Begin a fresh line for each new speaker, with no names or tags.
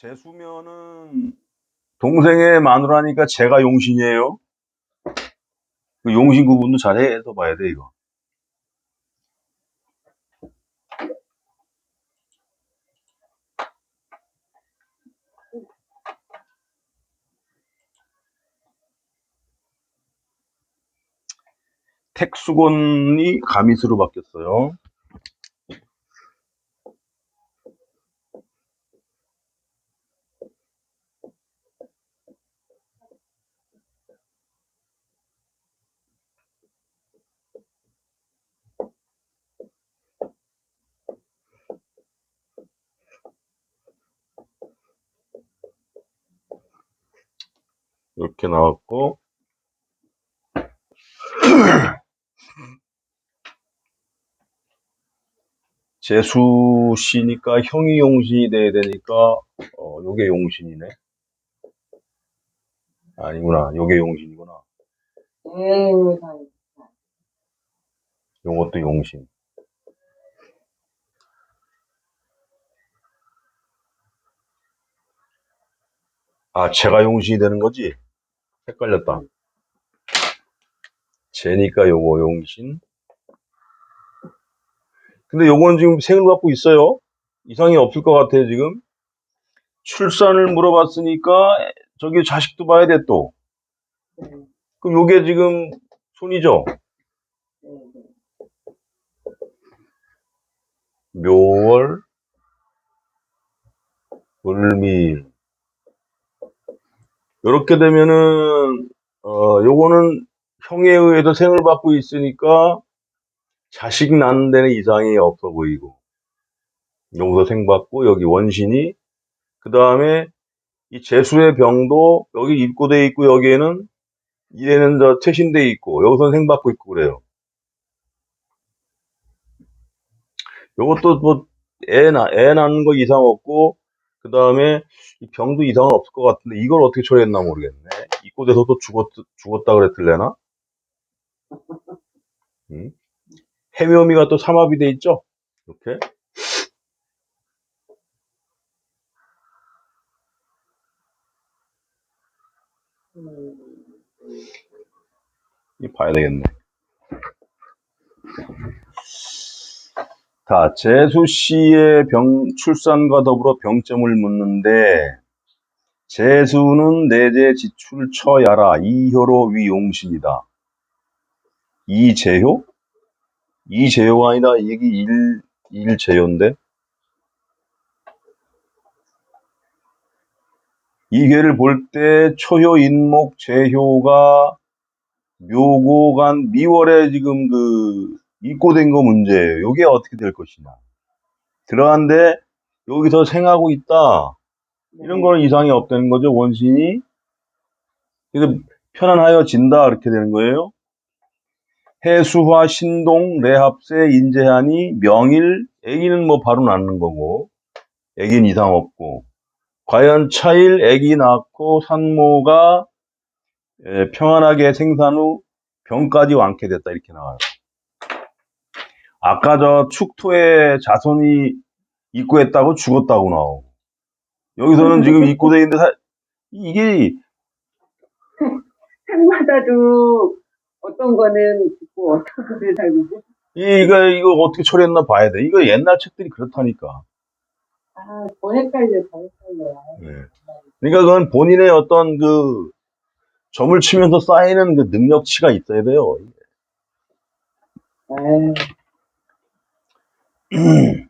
재수면은 동생의 마누라니까 제가 용신이에요. 그 용신 구분도 잘 해서 봐야 돼 이거. 택수곤이 가미수로 바뀌었어요. 이렇게 나왔고 재수 씨니까 형이 용신이 돼야 되니까 어 요게 용신이네. 아니구나. 요게 용신이구나.
세상에.
요것도 용신. 아, 제가 용신이 되는 거지? 헷갈렸다. 제니까 요거 용신. 근데 요거는 지금 생을 갖고 있어요. 이상이 없을 것 같아요, 지금. 출산을 물어봤으니까 저기 자식도 봐야 돼, 또.
네,
그럼 요게 지금 손이죠? 묘월, 을미일. 이렇게 되면은, 어, 요거는 형에 의해서 생을 받고 있으니까 자식 낳는 데는 이상이 없어 보이고. 여기서 생 받고, 여기 원신이, 그 다음에 이 재수의 병도 여기 입고돼 있고, 여기에는 이래는 저 퇴신돼 있고, 여기서 생 받고 있고 그래요. 요것도 뭐, 애, 낳, 애 낳는 거 이상 없고, 그 다음에 이 병도 이상은 없을 것 같은데, 이걸 어떻게 처리했나 모르겠네. 입고돼서 또 죽었, 죽었다 그랬을래나? 음? 해묘미가 또 삼합이 돼 있죠? 이렇게.
음,
이 봐야 되겠네. 자, 재수 씨의 병, 출산과 더불어 병점을 묻는데, 재수는 내재 지출 처야라 이효로 위용신이다. 이재효? 이재효가 아니라 이게 일, 일재효인데? 이계를 볼 때 초효, 인목, 재효가 묘고간 미월에 지금 그 입고된 거 문제예요. 요게 어떻게 될 것이냐. 들어간데 여기서 생하고 있다. 이런 거는 이상이 없다는 거죠. 원신이. 그래서 편안하여 진다. 이렇게 되는 거예요. 해수화, 신동, 레합세, 인재하니, 명일, 애기는 뭐 바로 낳는 거고, 애기는 이상 없고, 과연 차일, 애기 낳고, 산모가 에, 평안하게 생산 후 병까지 완쾌됐다. 이렇게 나와요. 아까 저 축토에 자손이 입고했다고 죽었다고 나오고, 여기서는 지금 입고돼 있는데, 사- 이게,
생마다도 어떤 거는 죽고 어떤 거는 살고.
이거, 이거 어떻게 처리했나 봐야 돼. 이거 옛날 책들이 그렇다니까.
아, 더 헷갈려, 더 헷갈려.
네. 그러니까 그건 본인의 어떤 그 점을 치면서 쌓이는 그 능력치가 있어야 돼요.
うん。